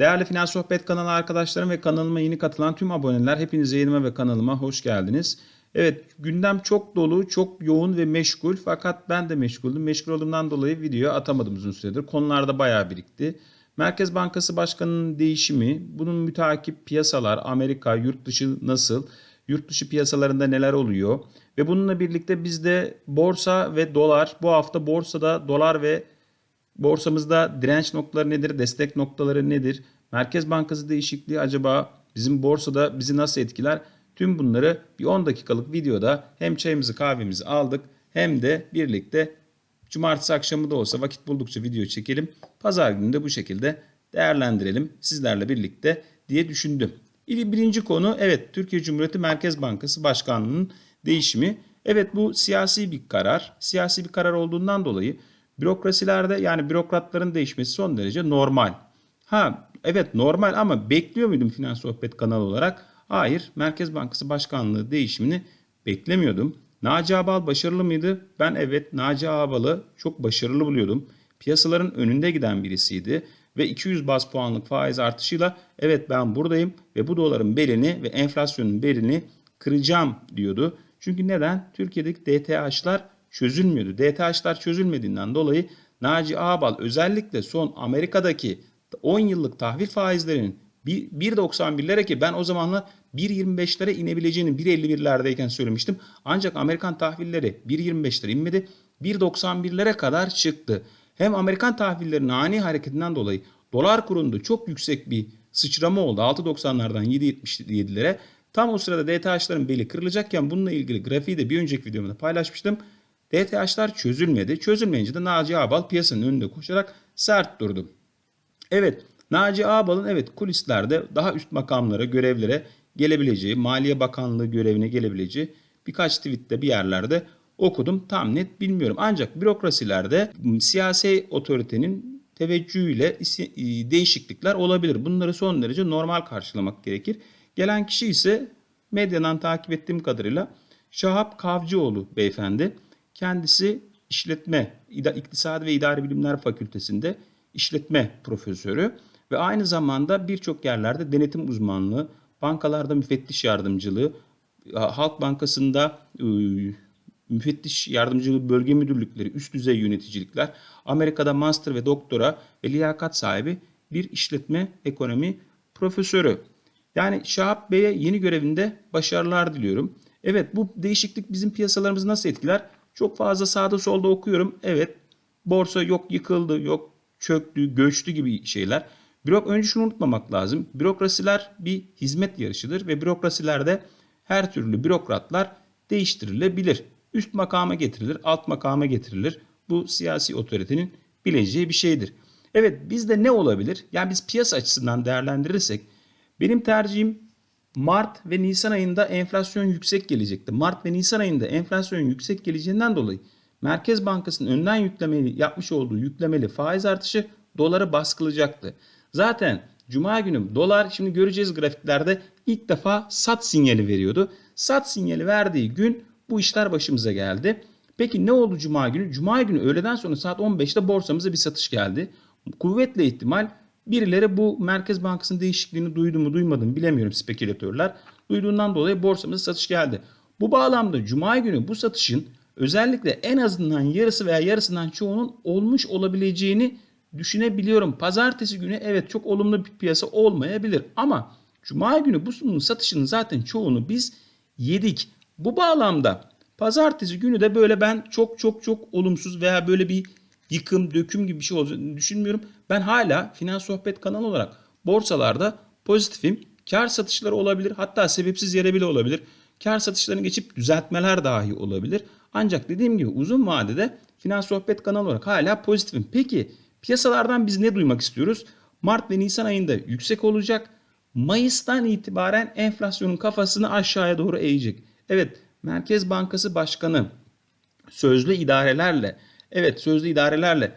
Değerli Finans Sohbet kanalı arkadaşlarım ve kanalıma yeni katılan tüm aboneler hepinize yayınıma ve kanalıma hoş geldiniz. Evet gündem çok dolu, çok yoğun ve meşgul fakat ben de meşguldüm. Meşgul olduğumdan dolayı video atamadım uzun süredir. Konularda bayağı birikti. Merkez Bankası Başkanı'nın değişimi, bunun müteakip piyasalar, Amerika, yurt dışı nasıl, yurt dışı piyasalarında neler oluyor ve bununla birlikte bizde borsa ve dolar, bu hafta borsada dolar ve Borsamızda direnç noktaları nedir? Destek noktaları nedir? Merkez Bankası değişikliği acaba bizim borsada bizi nasıl etkiler? Tüm bunları bir 10 dakikalık videoda hem çayımızı kahvemizi aldık hem de birlikte cumartesi akşamı da olsa vakit buldukça video çekelim. Pazar günü de bu şekilde değerlendirelim sizlerle birlikte diye düşündüm. İli birinci konu evet Türkiye Cumhuriyeti Merkez Bankası Başkanlığı'nın değişimi. Evet bu siyasi bir karar. Siyasi bir karar olduğundan dolayı Bürokrasilerde yani bürokratların değişmesi son derece normal. Ha evet normal ama bekliyor muydum Finans Sohbet kanalı olarak? Hayır. Merkez Bankası Başkanlığı değişimini beklemiyordum. Naci Ağbal başarılı mıydı? Ben evet Naci Ağbal'ı çok başarılı buluyordum. Piyasaların önünde giden birisiydi ve 200 bas puanlık faiz artışıyla evet ben buradayım ve bu doların belini ve enflasyonun belini kıracağım diyordu. Çünkü neden? Türkiye'deki DTH'lar çözülmüyordu. DTH'lar çözülmediğinden dolayı Naci Ağbal özellikle son Amerika'daki 10 yıllık tahvil faizlerinin 1.91'lere ki ben o zamanla 1.25'lere inebileceğini 1.51'lerdeyken söylemiştim. Ancak Amerikan tahvilleri 1.25'lere inmedi. 1.91'lere kadar çıktı. Hem Amerikan tahvillerinin ani hareketinden dolayı dolar kurunda çok yüksek bir sıçrama oldu. 6.90'lardan 7.77'lere. Tam o sırada DTH'ların beli kırılacakken bununla ilgili grafiği de bir önceki videomda paylaşmıştım. DTH'lar çözülmedi. Çözülmeyince de Naci Ağbal piyasanın önünde koşarak sert durdu. Evet Naci Ağbal'ın evet kulislerde daha üst makamlara, görevlere gelebileceği, Maliye Bakanlığı görevine gelebileceği birkaç tweette bir yerlerde okudum. Tam net bilmiyorum. Ancak bürokrasilerde siyasi otoritenin teveccühüyle değişiklikler olabilir. Bunları son derece normal karşılamak gerekir. Gelen kişi ise medyadan takip ettiğim kadarıyla Şahap Kavcıoğlu beyefendi. Kendisi işletme, İktisadi ve İdari Bilimler Fakültesinde işletme profesörü ve aynı zamanda birçok yerlerde denetim uzmanlığı, bankalarda müfettiş yardımcılığı, Halk Bankası'nda müfettiş yardımcılığı bölge müdürlükleri, üst düzey yöneticilikler, Amerika'da master ve doktora ve liyakat sahibi bir işletme ekonomi profesörü. Yani Şahap Bey'e yeni görevinde başarılar diliyorum. Evet bu değişiklik bizim piyasalarımızı nasıl etkiler? Çok fazla sağda solda okuyorum. Evet borsa yok yıkıldı, yok çöktü, göçtü gibi şeyler. Bürok önce şunu unutmamak lazım. Bürokrasiler bir hizmet yarışıdır ve bürokrasilerde her türlü bürokratlar değiştirilebilir. Üst makama getirilir, alt makama getirilir. Bu siyasi otoritenin bileceği bir şeydir. Evet bizde ne olabilir? Yani biz piyasa açısından değerlendirirsek benim tercihim Mart ve Nisan ayında enflasyon yüksek gelecekti. Mart ve Nisan ayında enflasyon yüksek geleceğinden dolayı Merkez Bankası'nın önden yüklemeli yapmış olduğu yüklemeli faiz artışı doları baskılayacaktı. Zaten Cuma günü dolar şimdi göreceğiz grafiklerde ilk defa sat sinyali veriyordu. Sat sinyali verdiği gün bu işler başımıza geldi. Peki ne oldu Cuma günü? Cuma günü öğleden sonra saat 15'te borsamıza bir satış geldi. Kuvvetle ihtimal Birileri bu Merkez Bankası'nın değişikliğini duydu mu duymadı mı bilemiyorum spekülatörler. Duyduğundan dolayı borsamıza satış geldi. Bu bağlamda Cuma günü bu satışın özellikle en azından yarısı veya yarısından çoğunun olmuş olabileceğini düşünebiliyorum. Pazartesi günü evet çok olumlu bir piyasa olmayabilir ama Cuma günü bu satışın zaten çoğunu biz yedik. Bu bağlamda pazartesi günü de böyle ben çok çok çok olumsuz veya böyle bir yıkım, döküm gibi bir şey olacağını düşünmüyorum. Ben hala Finans Sohbet kanalı olarak borsalarda pozitifim. Kar satışları olabilir. Hatta sebepsiz yere bile olabilir. Kar satışlarını geçip düzeltmeler dahi olabilir. Ancak dediğim gibi uzun vadede Finans Sohbet kanalı olarak hala pozitifim. Peki piyasalardan biz ne duymak istiyoruz? Mart ve Nisan ayında yüksek olacak. Mayıs'tan itibaren enflasyonun kafasını aşağıya doğru eğecek. Evet Merkez Bankası Başkanı sözlü idarelerle Evet sözlü idarelerle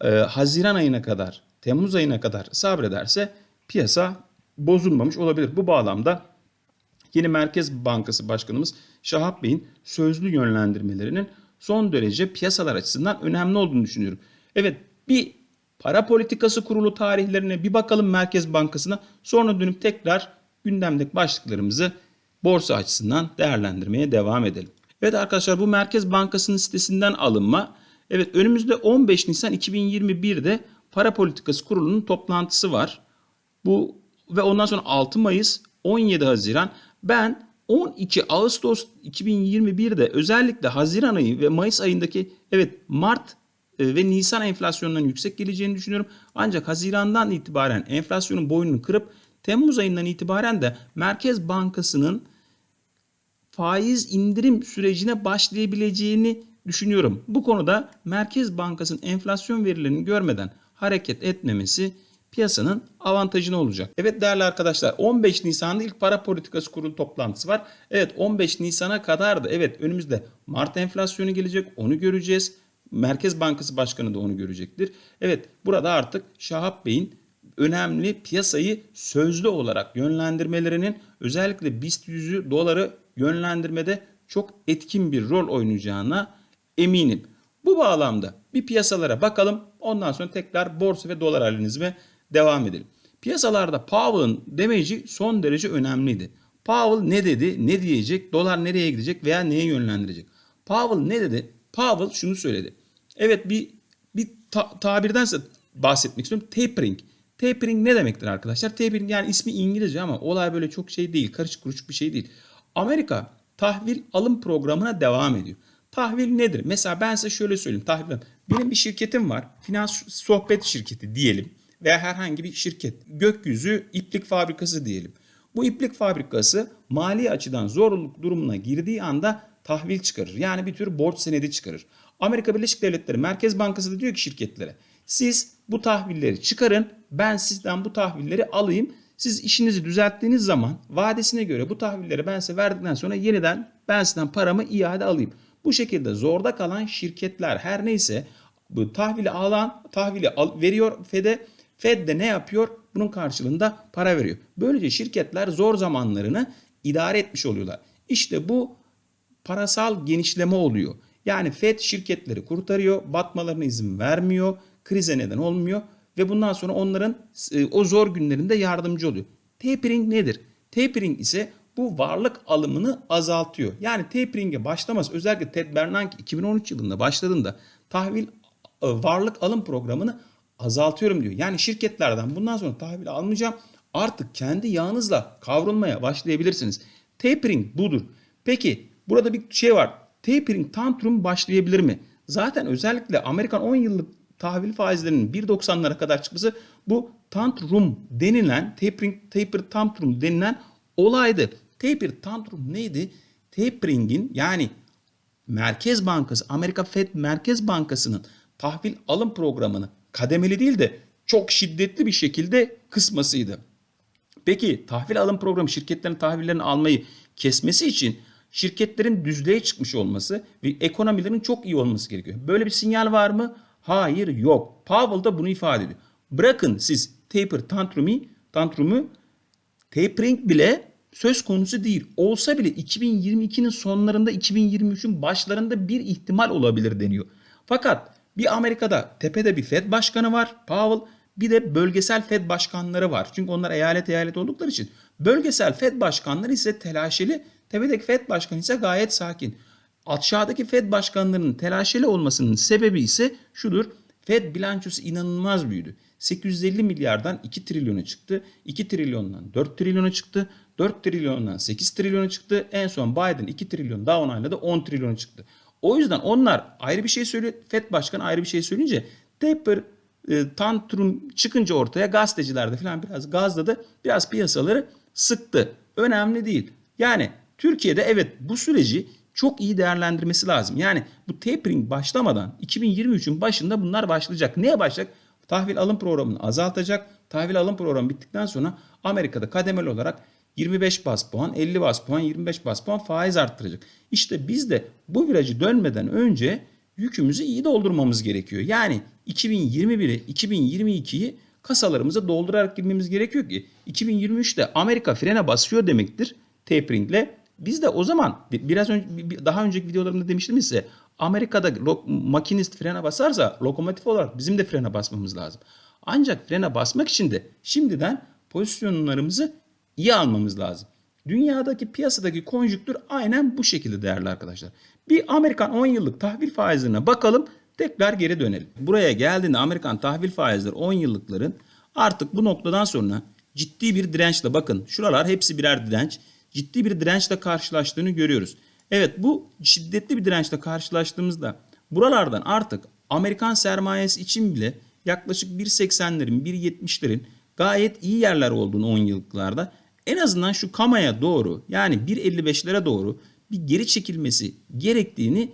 e, Haziran ayına kadar, Temmuz ayına kadar sabrederse piyasa bozulmamış olabilir. Bu bağlamda yeni Merkez Bankası Başkanımız Şahap Bey'in sözlü yönlendirmelerinin son derece piyasalar açısından önemli olduğunu düşünüyorum. Evet bir Para Politikası Kurulu tarihlerine bir bakalım Merkez Bankası'na. Sonra dönüp tekrar gündemdeki başlıklarımızı borsa açısından değerlendirmeye devam edelim. Evet arkadaşlar bu Merkez Bankası'nın sitesinden alınma. Evet önümüzde 15 Nisan 2021'de Para Politikası Kurulu'nun toplantısı var. Bu ve ondan sonra 6 Mayıs, 17 Haziran. Ben 12 Ağustos 2021'de özellikle Haziran ayı ve Mayıs ayındaki evet Mart e, ve Nisan enflasyonundan yüksek geleceğini düşünüyorum. Ancak Haziran'dan itibaren enflasyonun boynunu kırıp Temmuz ayından itibaren de Merkez Bankası'nın faiz indirim sürecine başlayabileceğini düşünüyorum. Bu konuda Merkez Bankası'nın enflasyon verilerini görmeden hareket etmemesi piyasanın avantajına olacak. Evet değerli arkadaşlar 15 Nisan'da ilk para politikası kurulu toplantısı var. Evet 15 Nisan'a kadar da evet önümüzde Mart enflasyonu gelecek onu göreceğiz. Merkez Bankası Başkanı da onu görecektir. Evet burada artık Şahap Bey'in önemli piyasayı sözlü olarak yönlendirmelerinin özellikle BIST 100'ü doları yönlendirmede çok etkin bir rol oynayacağına eminim. Bu bağlamda bir piyasalara bakalım. Ondan sonra tekrar borsa ve dolar analizime devam edelim. Piyasalarda Powell'ın demeci son derece önemliydi. Powell ne dedi, ne diyecek, dolar nereye gidecek veya neye yönlendirecek? Powell ne dedi? Powell şunu söyledi. Evet bir bir ta- tabirden bahsetmek istiyorum. Tapering. Tapering ne demektir arkadaşlar? Tapering yani ismi İngilizce ama olay böyle çok şey değil. Karışık kuruşuk bir şey değil. Amerika tahvil alım programına devam ediyor. Tahvil nedir? Mesela ben size şöyle söyleyeyim. Tahvil. Benim bir şirketim var. Finans sohbet şirketi diyelim. Veya herhangi bir şirket. Gökyüzü iplik fabrikası diyelim. Bu iplik fabrikası mali açıdan zorluk durumuna girdiği anda tahvil çıkarır. Yani bir tür borç senedi çıkarır. Amerika Birleşik Devletleri Merkez Bankası da diyor ki şirketlere siz bu tahvilleri çıkarın ben sizden bu tahvilleri alayım. Siz işinizi düzelttiğiniz zaman vadesine göre bu tahvilleri ben size verdikten sonra yeniden ben sizden paramı iade alayım. Bu şekilde zorda kalan şirketler her neyse bu tahvili alan tahvili al, veriyor FED'e. Fed de ne yapıyor? Bunun karşılığında para veriyor. Böylece şirketler zor zamanlarını idare etmiş oluyorlar. İşte bu parasal genişleme oluyor. Yani Fed şirketleri kurtarıyor, batmalarına izin vermiyor, krize neden olmuyor ve bundan sonra onların e, o zor günlerinde yardımcı oluyor. Tapering nedir? Tapering ise bu varlık alımını azaltıyor. Yani tapering'e başlamaz. Özellikle Ted Bernanke 2013 yılında başladığında tahvil e, varlık alım programını azaltıyorum diyor. Yani şirketlerden bundan sonra tahvil almayacağım. Artık kendi yağınızla kavrulmaya başlayabilirsiniz. Tapering budur. Peki burada bir şey var. Tapering tantrum başlayabilir mi? Zaten özellikle Amerikan 10 yıllık tahvil faizlerinin 1.90'lara kadar çıkması bu tantrum denilen tapering taper tantrum denilen olaydı. Taper tantrum neydi? Tapering'in yani Merkez Bankası Amerika Fed Merkez Bankası'nın tahvil alım programını kademeli değil de çok şiddetli bir şekilde kısmasıydı. Peki tahvil alım programı şirketlerin tahvillerini almayı kesmesi için şirketlerin düzlüğe çıkmış olması ve ekonomilerin çok iyi olması gerekiyor. Böyle bir sinyal var mı? Hayır yok. Powell da bunu ifade ediyor. Bırakın siz taper tantrumu, tantrumu tapering bile söz konusu değil. Olsa bile 2022'nin sonlarında 2023'ün başlarında bir ihtimal olabilir deniyor. Fakat bir Amerika'da tepede bir Fed başkanı var Powell bir de bölgesel Fed başkanları var. Çünkü onlar eyalet eyalet oldukları için. Bölgesel Fed başkanları ise telaşeli, tepedeki Fed başkanı ise gayet sakin. Aşağıdaki Fed başkanlarının telaşeli olmasının sebebi ise şudur. Fed bilançosu inanılmaz büyüdü. 850 milyardan 2 trilyona çıktı. 2 trilyondan 4 trilyona çıktı. 4 trilyondan 8 trilyona çıktı. En son Biden 2 trilyon daha onayladı 10 trilyona çıktı. O yüzden onlar ayrı bir şey söylüyor. Fed başkanı ayrı bir şey söyleyince taper e, tantrum çıkınca ortaya gazetecilerde falan biraz gazladı. Biraz piyasaları sıktı. Önemli değil. Yani Türkiye'de evet bu süreci çok iyi değerlendirmesi lazım. Yani bu tapering başlamadan 2023'ün başında bunlar başlayacak. Neye başlayacak? Tahvil alım programını azaltacak. Tahvil alım programı bittikten sonra Amerika'da kademeli olarak 25 bas puan, 50 bas puan, 25 bas puan faiz arttıracak. İşte biz de bu virajı dönmeden önce yükümüzü iyi doldurmamız gerekiyor. Yani 2021'i, 2022'yi kasalarımıza doldurarak girmemiz gerekiyor ki 2023'te Amerika frene basıyor demektir taperingle. Biz de o zaman biraz önce daha önceki videolarımda demiştim size Amerika'da makinist frene basarsa lokomotif olarak bizim de frene basmamız lazım. Ancak frene basmak için de şimdiden pozisyonlarımızı iyi almamız lazım. Dünyadaki piyasadaki konjüktür aynen bu şekilde değerli arkadaşlar. Bir Amerikan 10 yıllık tahvil faizlerine bakalım tekrar geri dönelim. Buraya geldiğinde Amerikan tahvil faizleri 10 yıllıkların artık bu noktadan sonra ciddi bir dirençle bakın şuralar hepsi birer direnç. Ciddi bir dirençle karşılaştığını görüyoruz. Evet bu şiddetli bir dirençle karşılaştığımızda buralardan artık Amerikan sermayesi için bile yaklaşık 1.80'lerin 1.70'lerin gayet iyi yerler olduğunu 10 yıllıklarda en azından şu kamaya doğru yani 1.55'lere doğru bir geri çekilmesi gerektiğini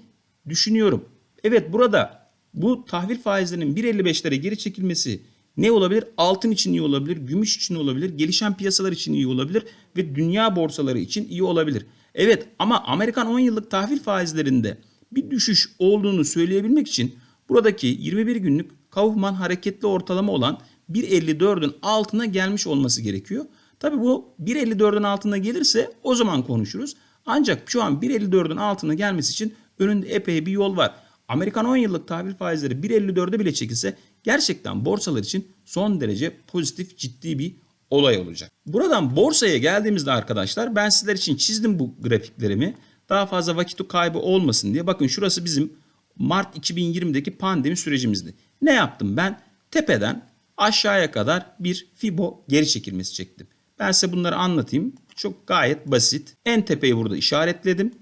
düşünüyorum. Evet burada bu tahvil faizlerinin 1.55'lere geri çekilmesi ne olabilir? Altın için iyi olabilir, gümüş için olabilir, gelişen piyasalar için iyi olabilir ve dünya borsaları için iyi olabilir. Evet ama Amerikan 10 yıllık tahvil faizlerinde bir düşüş olduğunu söyleyebilmek için buradaki 21 günlük Kaufman hareketli ortalama olan 1.54'ün altına gelmiş olması gerekiyor. Tabii bu 1.54'ün altına gelirse o zaman konuşuruz. Ancak şu an 1.54'ün altına gelmesi için önünde epey bir yol var. Amerikan 10 yıllık tahvil faizleri 1.54'e bile çekilse gerçekten borsalar için son derece pozitif ciddi bir olay olacak. Buradan borsaya geldiğimizde arkadaşlar ben sizler için çizdim bu grafiklerimi. Daha fazla vakit kaybı olmasın diye. Bakın şurası bizim Mart 2020'deki pandemi sürecimizdi. Ne yaptım ben? Tepeden aşağıya kadar bir Fibo geri çekilmesi çektim. Ben size bunları anlatayım. Çok gayet basit. En tepeyi burada işaretledim.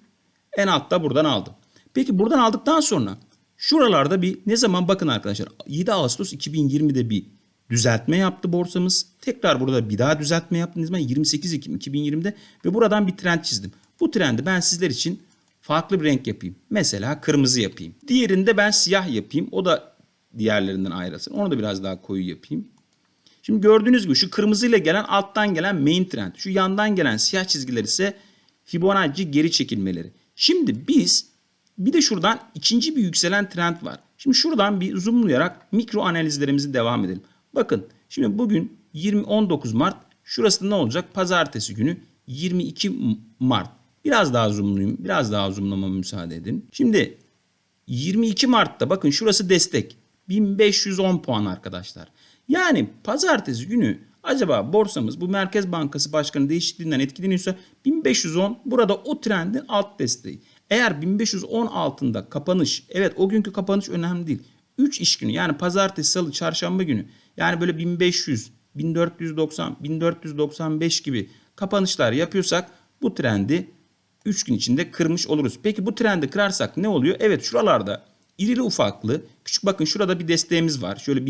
En altta buradan aldım. Peki buradan aldıktan sonra şuralarda bir ne zaman bakın arkadaşlar 7 Ağustos 2020'de bir düzeltme yaptı borsamız. Tekrar burada bir daha düzeltme yaptı. Ne zaman 28 Ekim 2020'de ve buradan bir trend çizdim. Bu trendi ben sizler için farklı bir renk yapayım. Mesela kırmızı yapayım. Diğerinde ben siyah yapayım. O da diğerlerinden ayrılsın. Onu da biraz daha koyu yapayım. Şimdi gördüğünüz gibi şu kırmızıyla gelen alttan gelen main trend. Şu yandan gelen siyah çizgiler ise Fibonacci geri çekilmeleri. Şimdi biz bir de şuradan ikinci bir yükselen trend var. Şimdi şuradan bir zoomlayarak mikro analizlerimizi devam edelim. Bakın şimdi bugün 20 19 Mart şurası ne olacak? Pazartesi günü 22 Mart. Biraz daha zoomlayayım. Biraz daha zoomlamama müsaade edin. Şimdi 22 Mart'ta bakın şurası destek. 1510 puan arkadaşlar. Yani pazartesi günü acaba borsamız bu Merkez Bankası Başkanı değişikliğinden etkileniyorsa 1510 burada o trendin alt desteği. Eğer 1510 altında kapanış, evet o günkü kapanış önemli değil. 3 iş günü yani pazartesi, salı, çarşamba günü yani böyle 1500, 1490, 1495 gibi kapanışlar yapıyorsak bu trendi 3 gün içinde kırmış oluruz. Peki bu trendi kırarsak ne oluyor? Evet şuralarda irili ufaklı küçük bakın şurada bir desteğimiz var. Şöyle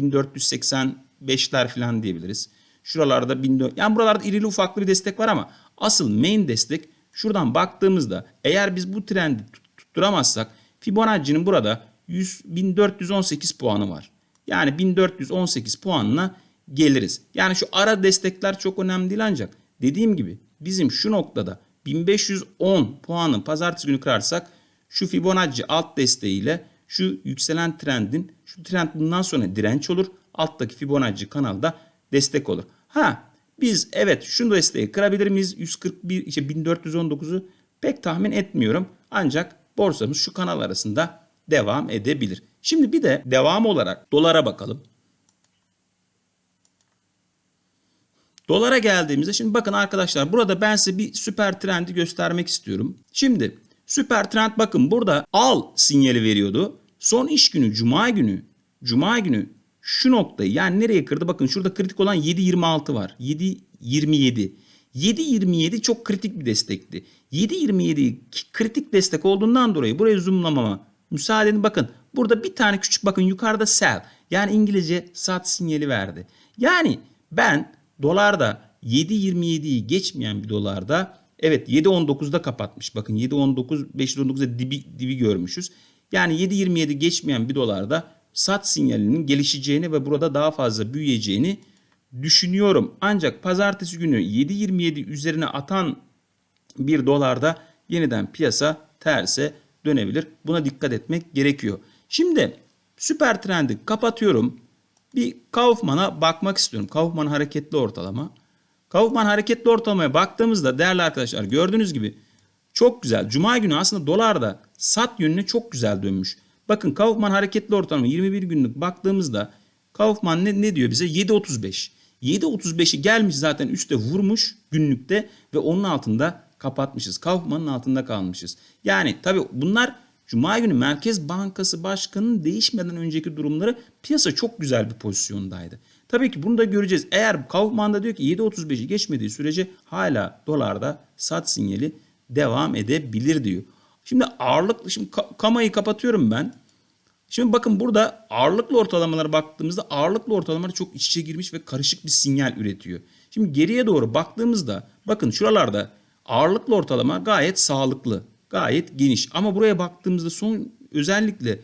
1485'ler falan diyebiliriz. Şuralarda 1400 yani buralarda irili ufaklı bir destek var ama asıl main destek şuradan baktığımızda eğer biz bu trendi tutturamazsak Fibonacci'nin burada 100, 1418 puanı var. Yani 1418 puanına geliriz. Yani şu ara destekler çok önemli değil ancak dediğim gibi bizim şu noktada 1510 puanı pazartesi günü kırarsak şu Fibonacci alt desteğiyle şu yükselen trendin şu trend bundan sonra direnç olur. Alttaki Fibonacci kanalda destek olur. Ha biz evet şu desteği kırabilir miyiz? 141 işte 1419'u pek tahmin etmiyorum. Ancak borsamız şu kanal arasında devam edebilir. Şimdi bir de devam olarak dolara bakalım. Dolara geldiğimizde şimdi bakın arkadaşlar burada ben size bir süper trendi göstermek istiyorum. Şimdi süper trend bakın burada al sinyali veriyordu. Son iş günü cuma günü cuma günü şu noktayı yani nereye kırdı? Bakın şurada kritik olan 7.26 var. 7.27. 7.27 çok kritik bir destekti. 7.27 kritik destek olduğundan dolayı buraya zoomlamama müsaade edin. Bakın burada bir tane küçük bakın yukarıda sell yani İngilizce sat sinyali verdi. Yani ben dolarda 7.27'yi geçmeyen bir dolarda evet 7.19'da kapatmış. Bakın 7.19 5.19'da dibi, dibi görmüşüz. Yani 7.27 geçmeyen bir dolarda sat sinyalinin gelişeceğini ve burada daha fazla büyüyeceğini düşünüyorum. Ancak pazartesi günü 7.27 üzerine atan bir dolarda yeniden piyasa terse dönebilir. Buna dikkat etmek gerekiyor. Şimdi süper trendi kapatıyorum. Bir Kaufman'a bakmak istiyorum. Kaufman hareketli ortalama. Kaufman hareketli ortalamaya baktığımızda değerli arkadaşlar gördüğünüz gibi Çok güzel. Cuma günü aslında dolar da sat yönüne çok güzel dönmüş. Bakın Kaufman hareketli ortalama 21 günlük baktığımızda Kaufman ne, ne diyor bize? 7.35. 7.35'i gelmiş zaten üste vurmuş günlükte ve onun altında kapatmışız. Kaufman'ın altında kalmışız. Yani tabii bunlar Cuma günü Merkez Bankası Başkanı'nın değişmeden önceki durumları piyasa çok güzel bir pozisyondaydı. Tabii ki bunu da göreceğiz. Eğer Kaufman da diyor ki 7.35'i geçmediği sürece hala dolarda sat sinyali devam edebilir diyor. Şimdi ağırlıklı şimdi ka- kamayı kapatıyorum ben. Şimdi bakın burada ağırlıklı ortalamalara baktığımızda ağırlıklı ortalamalar çok iç içe girmiş ve karışık bir sinyal üretiyor. Şimdi geriye doğru baktığımızda bakın şuralarda ağırlıklı ortalama gayet sağlıklı, gayet geniş. Ama buraya baktığımızda son özellikle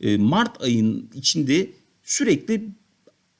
e, Mart ayının içinde sürekli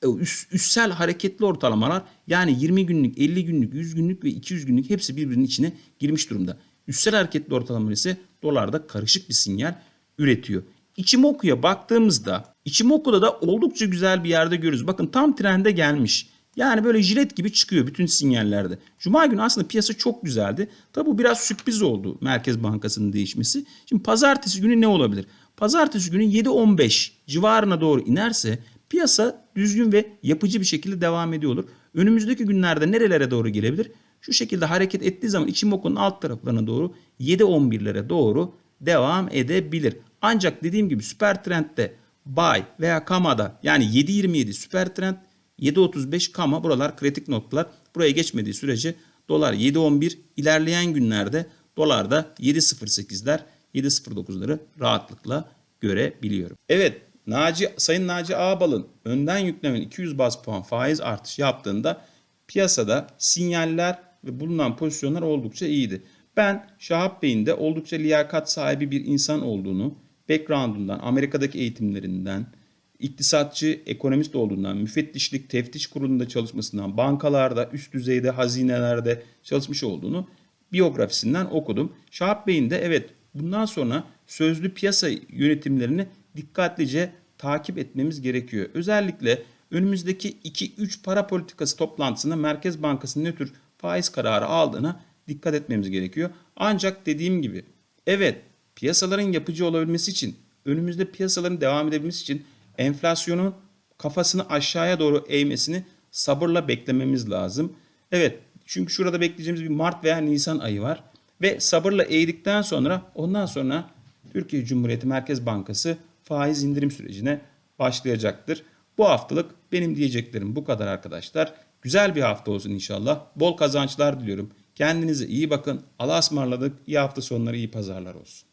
e, üst, üstsel hareketli ortalamalar yani 20 günlük, 50 günlük, 100 günlük ve 200 günlük hepsi birbirinin içine girmiş durumda. Üstsel hareketli ortalamalar ise dolarda karışık bir sinyal üretiyor. Ichimoku'ya baktığımızda Ichimoku'da da oldukça güzel bir yerde görürüz. Bakın tam trende gelmiş. Yani böyle jilet gibi çıkıyor bütün sinyallerde. Cuma günü aslında piyasa çok güzeldi. Tabi bu biraz sürpriz oldu Merkez Bankası'nın değişmesi. Şimdi pazartesi günü ne olabilir? Pazartesi günü 7.15 civarına doğru inerse piyasa düzgün ve yapıcı bir şekilde devam ediyor olur. Önümüzdeki günlerde nerelere doğru gelebilir? Şu şekilde hareket ettiği zaman Ichimoku'nun alt taraflarına doğru 7.11'lere doğru devam edebilir. Ancak dediğim gibi süper trendde buy veya kamada yani 7.27 süper trend 7.35 kama buralar kritik noktalar. Buraya geçmediği sürece dolar 7.11 ilerleyen günlerde dolarda 7.08'ler 7.09'ları rahatlıkla görebiliyorum. Evet Naci, Sayın Naci Ağbal'ın önden yüklemen 200 bas puan faiz artışı yaptığında piyasada sinyaller ve bulunan pozisyonlar oldukça iyiydi. Ben Şahap Bey'in de oldukça liyakat sahibi bir insan olduğunu, background'undan, Amerika'daki eğitimlerinden, iktisatçı, ekonomist olduğundan, müfettişlik, teftiş kurulunda çalışmasından, bankalarda, üst düzeyde, hazinelerde çalışmış olduğunu biyografisinden okudum. Şahap Bey'in de evet bundan sonra sözlü piyasa yönetimlerini dikkatlice takip etmemiz gerekiyor. Özellikle önümüzdeki 2-3 para politikası toplantısında Merkez Bankası'nın ne tür faiz kararı aldığına dikkat etmemiz gerekiyor. Ancak dediğim gibi evet piyasaların yapıcı olabilmesi için önümüzde piyasaların devam edebilmesi için enflasyonun kafasını aşağıya doğru eğmesini sabırla beklememiz lazım. Evet çünkü şurada bekleyeceğimiz bir Mart veya Nisan ayı var. Ve sabırla eğdikten sonra ondan sonra Türkiye Cumhuriyeti Merkez Bankası faiz indirim sürecine başlayacaktır. Bu haftalık benim diyeceklerim bu kadar arkadaşlar. Güzel bir hafta olsun inşallah. Bol kazançlar diliyorum. Kendinize iyi bakın. Allah'a ısmarladık. İyi hafta sonları, iyi pazarlar olsun.